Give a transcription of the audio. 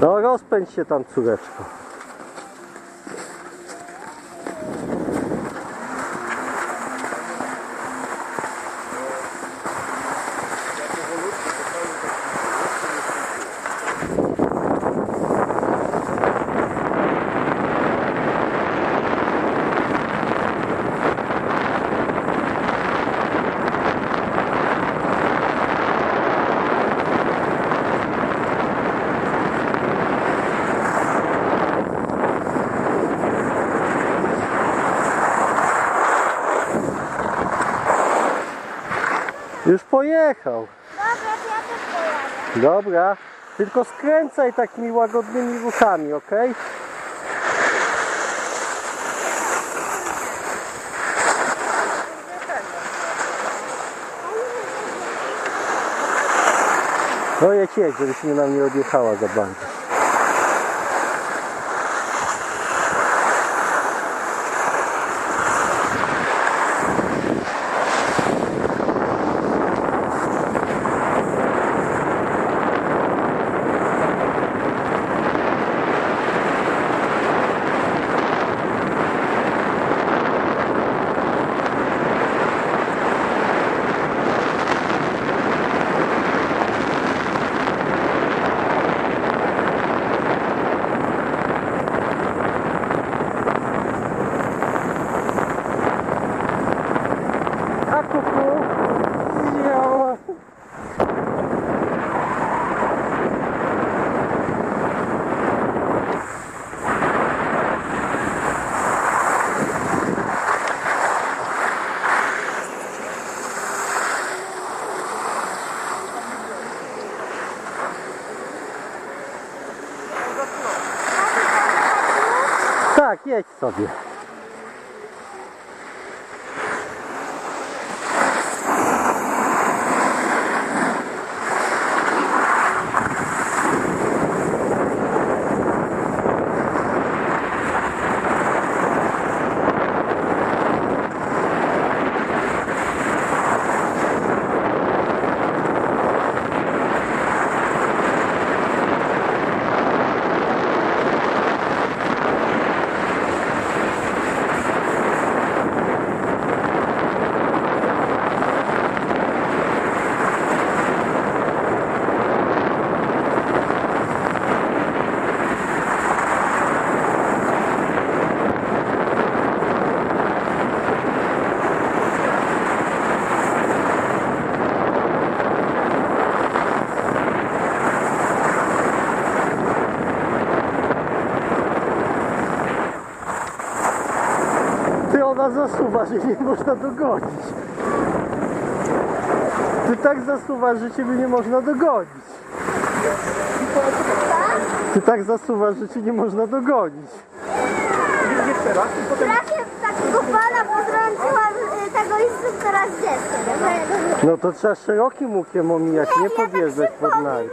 No rozpędź się tam córeczko. Już pojechał. Dobra, to ja też pojadę. Dobra. Tylko skręcaj takimi łagodnymi ruchami, ok? No jedź, jedź, żebyś mnie nam nie odjechała za bardzo. Tak, jedź sobie. Ty ona zasuwa, że nie można dogonić. Ty tak zasuwasz, że ciebie nie można dogonić. Ty tak zasuwasz, że cię nie można dogonić. Jeszcze raz i potem takiego pana podręczyłam y, tego instruktora z dzieckiem. No to trzeba szerokim łukiem omijać, nie ja tak podjeżdżać pod narty.